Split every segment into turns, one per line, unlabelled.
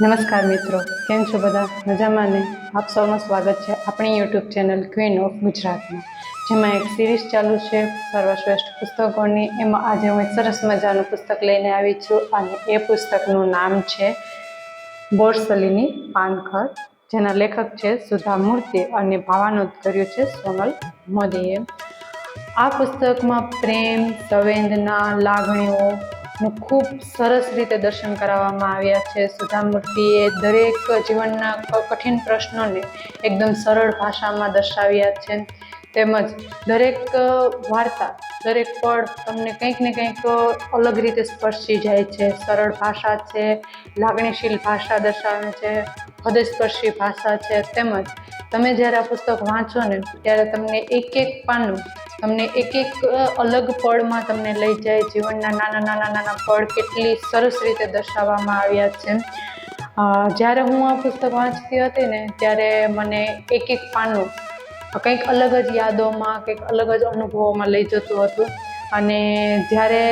નમસ્કાર મિત્રો, કેમ છો બધા? મજામાં ને? આપ સૌનું સ્વાગત છે આપણી યુટ્યુબ ચેનલ ક્વીન ઓફ ગુજરાતમાં, જેમાં એક સિરીઝ ચાલુ છે, સર્વશ્રેષ્ઠ પુસ્તકોની. એમાં આજે હું એક સરસ મજાનું પુસ્તક લઈને આવી છું અને એ પુસ્તકનું નામ છે બોરસલીની પાનખર, જેના લેખક છે સુધા મૂર્તિ અને ભાવાનુદ કર્યું છે સોનલ મોદીએ. આ પુસ્તકમાં પ્રેમ, સંવેદના, લાગણીઓ નું ખૂબ સરસ રીતે દર્શન કરાવવામાં આવ્યા છે. સુધામૂર્તિએ દરેક જીવનના કઠિન પ્રશ્નોને એકદમ સરળ ભાષામાં દર્શાવ્યા છે. તેમજ દરેક વાર્તા, દરેક પળ તમને કંઈક ને કંઈક અલગ રીતે સ્પર્શી જાય છે. સરળ ભાષા છે, લાગણીશીલ ભાષા દર્શાવે છે, હૃદયસ્પર્શી ભાષા છે. તેમજ તમે જ્યારે આ પુસ્તક વાંચો ને, ત્યારે તમને એક એક પાનું તમને એક એક અલગ પળમાં તમને લઈ જાય જીવનના નાના નાના નાના પળ કેટલી સરસ રીતે દર્શાવવામાં આવ્યા છે. જ્યારે હું આ પુસ્તક વાંચતી હતી ને, ત્યારે મને એક એક પાનું, કંઈક અલગ જ યાદોમાં, કંઈક અલગ જ અનુભવોમાં લઈ જતું હતું. અને જ્યારે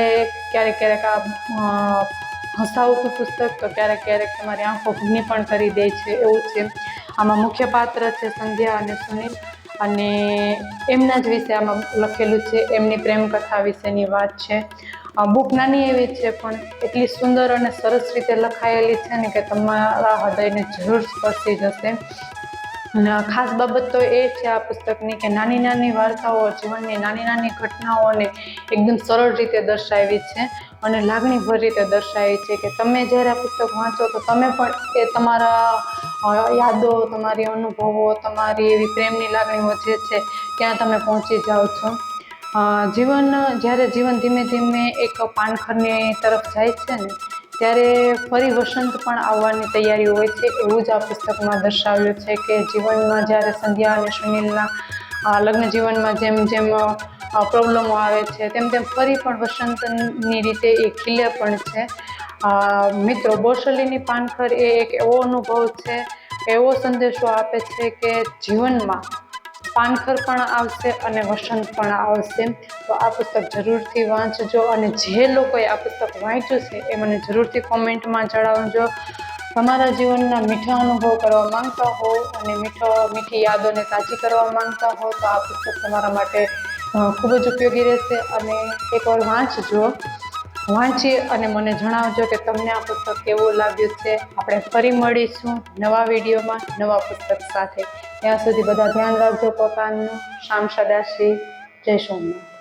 ક્યારેક ક્યારેક આ હસાવતું પુસ્તક, તો ક્યારેક ક્યારેક તમારી આંખો ભીની પણ કરી દે છે એવું છે. આમાં મુખ્ય પાત્ર છે સંધ્યા અને સુનિલ. અને એમના જ વિશે આમાં લખેલું છે. એમની પ્રેમ કથા વિશેની વાત છે. બુક નાની એવી છે, પણ એટલી સુંદર અને સરસ રીતે લખાયેલી છે ને કે તમારા હૃદયને જરૂર સ્પર્શી જશે. અને ખાસ બાબત તો એ છે આ પુસ્તકની કે નાની નાની વાર્તાઓ, જીવનની નાની નાની ઘટનાઓને એકદમ સરળ રીતે દર્શાવી છે અને લાગણીભર રીતે દર્શાવી છે કે તમે જ્યારે આ પુસ્તક વાંચો તો તમે પણ એ તમારા યાદો, તમારી અનુભવો, તમારી એવી પ્રેમની લાગણીઓ જે છે ત્યાં તમે પહોંચી જાઓ છો? જીવન, જ્યારે જીવન ધીમે ધીમે એક પાનખરની તરફ જાય છે ને, ત્યારે ફરી વસંત પણ આવવાની તૈયારી હોય છે. એવું જ આ પુસ્તકમાં દર્શાવ્યું છે કે જીવનમાં જ્યારે સંધ્યા અને સુનિલના લગ્ન જીવનમાં જેમ જેમ પ્રોબ્લેમો આવે છે, તેમ તેમ ફરી પણ વસંતની રીતે એ ખીલે પણ છે. મિત્રો બોસલીની પાનખર એ એક એવો અનુભવ છે, એવો સંદેશો આપે છે કે જીવનમાં પાનખર પણ આવશે અને વસંત પણ આવશે. તો આ પુસ્તક જરૂરથી વાંચજો અને જે લોકોએ આ પુસ્તક વાંચ્યું છે એ મને જરૂરથી કોમેન્ટમાં જણાવજો. તમારા જીવનના મીઠા અનુભવ કરવા માંગતા હો અને મીઠો, મીઠી યાદોને તાજી કરવા માંગતા હો તો આ પુસ્તક તમારા માટે ખૂબ જ ઉપયોગી રહેશે અને એકવાર વાંચજો. વાંચી અને મને જણાવજો કે તમને આ પુસ્તક કેવું લાગ્યું છે. આપણે ફરી મળીશું નવા વિડીયોમાં નવા પુસ્તક સાથે. ત્યાં સુધી બધા ધ્યાન રાખજો પોતાનું. શામ સદાશ્રી જય સોમનાથ.